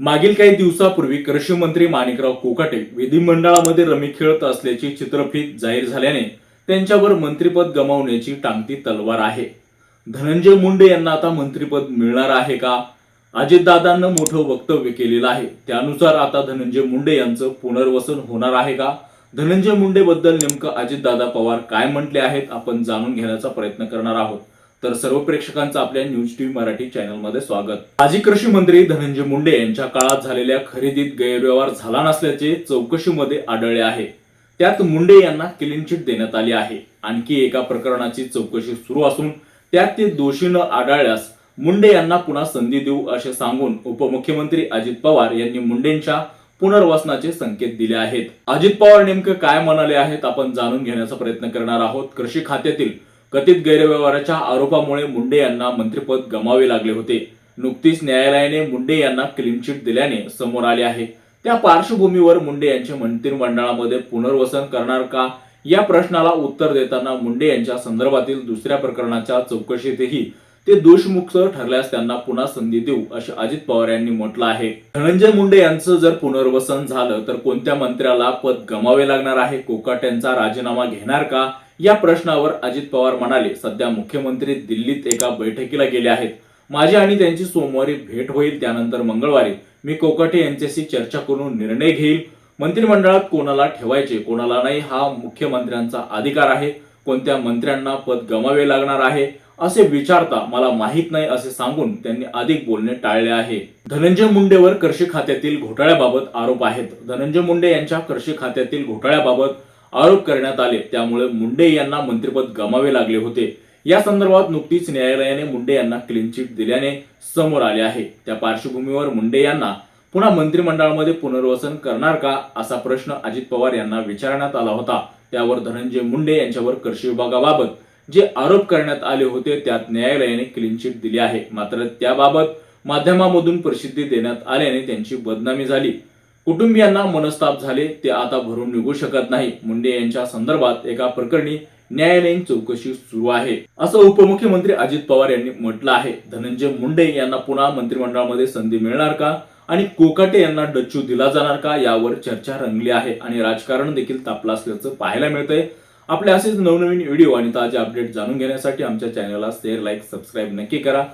मागील काही दिवसापूर्वी कृषी मंत्री माणिकराव कोकाटे विधिमंडळामध्ये रमी खेळत असल्याची चित्रफीत जाहीर झाल्याने त्यांच्यावर मंत्रिपद गमावण्याची टांगती तलवार आहे. धनंजय मुंडे यांना आता मंत्रिपद मिळणार आहे का? अजितदादांना मोठं वक्तव्य केलेलं आहे. त्यानुसार आता धनंजय मुंडे यांचं पुनर्वसन होणार आहे का? धनंजय मुंडे बद्दल नेमकं अजितदादा पवार काय म्हटले आहेत आपण जाणून घेण्याचा प्रयत्न करणार आहोत. तर सर्व प्रेक्षकांचं आपल्या न्यूज टीव्ही मराठी चॅनलमध्ये स्वागत. माजी कृषी मंत्री धनंजय मुंडे यांच्या काळात झालेल्या खरेदीत गैरव्यवहार झाला नसल्याचे चौकशीमध्ये आढळले आहे. त्यात मुंडे यांना क्लीन चिट देण्यात आली आहे. आणखी एका प्रकरणाची चौकशी सुरू असून त्यात ते दोषी न आढळल्यास मुंडे यांना पुन्हा संधी देऊ असे सांगून उपमुख्यमंत्री अजित पवार यांनी मुंडेंच्या पुनर्वसनाचे संकेत दिले आहेत. अजित पवार नेमकं काय म्हणाले आहेत आपण जाणून घेण्याचा प्रयत्न करणार आहोत. कृषी खात्यातील कथित गैरव्यवहाराच्या आरोपामुळे मुंडे यांना मंत्रिपद गमावे लागले होते. नुकतीच न्यायालयाने मुंडे यांना क्लीन चिट दिल्याने समोर आले आहे. त्या पार्श्वभूमीवर मुंडे यांचे मंत्रिमंडळामध्ये पुनर्वसन करणार का? या प्रश्नाला उत्तर देताना मुंडे यांच्या संदर्भातील दुसऱ्या प्रकरणाच्या चौकशीतही ते दोषमुक्त ठरल्यास त्यांना पुन्हा संधी देऊ असे अजित पवार यांनी म्हटलं आहे. धनंजय मुंडे यांचं जर पुनर्वसन झालं तर कोणत्या मंत्र्याला पद गमावे लागणार आहे? कोकाट्यांचा राजीनामा घेणार का? या प्रश्नावर अजित पवार म्हणाले सध्या मुख्यमंत्री दिल्लीत एका बैठकीला गेले आहेत. माझी आणि त्यांची सोमवारी भेट होईल त्यानंतर मंगळवारी. मी कोकाटे यांच्याशी चर्चा करून निर्णय घेईल. मंत्रिमंडळात कोणाला ठेवायचे कोणाला नाही हा मुख्यमंत्र्यांचा अधिकार आहे. कोणत्या मंत्र्यांना पद गमावे लागणार आहे? असे विचारता मला माहीत नाही असे सांगून त्यांनी अधिक बोलणे टाळले आहे. धनंजय मुंडेवर कृषी खात्यातील घोटाळ्याबाबत आरोप आहेत. धनंजय मुंडे यांच्या कृषी खात्यातील घोटाळ्याबाबत आरोप करण्यात आले. त्यामुळे मुंडे यांना मंत्रिपद गमावे लागले होते. या संदर्भात नुकतीच न्यायालयाने मुंडे यांना क्लीन चिट दिल्याने समोर आले आहे. त्या पार्श्वभूमीवर मुंडे यांना पुन्हा मंत्रिमंडळामध्ये पुनर्वसन करणार का असा प्रश्न अजित पवार यांना विचारण्यात आला होता. त्यावर धनंजय मुंडे यांच्यावर कृषी विभागाबाबत जे आरोप करण्यात आले होते त्यात न्यायालयाने क्लीन चिट दिली आहे. मात्र त्याबाबत माध्यमामधून प्रसिद्धी देण्यात आल्याने त्यांची बदनामी झाली. कुटुंबियांना मनस्ताप झाले ते आता भरून निघू शकत नाही. मुंडे यांच्या संदर्भात एका प्रकरणी न्यायालयीन चौकशी सुरू आहे. असं उपमुख्यमंत्री अजित पवार यांनी म्हटलं आहे. धनंजय मुंडे यांना पुन्हा मंत्रिमंडळामध्ये संधी मिळणार का? आणि कोकाटे यांना डच्चू दिला जाणार का? यावर चर्चा रंगली आहे. आणि राजकारण देखील तापलं असल्याचं पाहायला मिळतंय. आपले असेच नवनवीन व्हिडिओ आणि ताजे अपडेट जाणून घेण्यासाठी आमच्या चॅनलला शेअर लाईक सबस्क्राईब नक्की करा.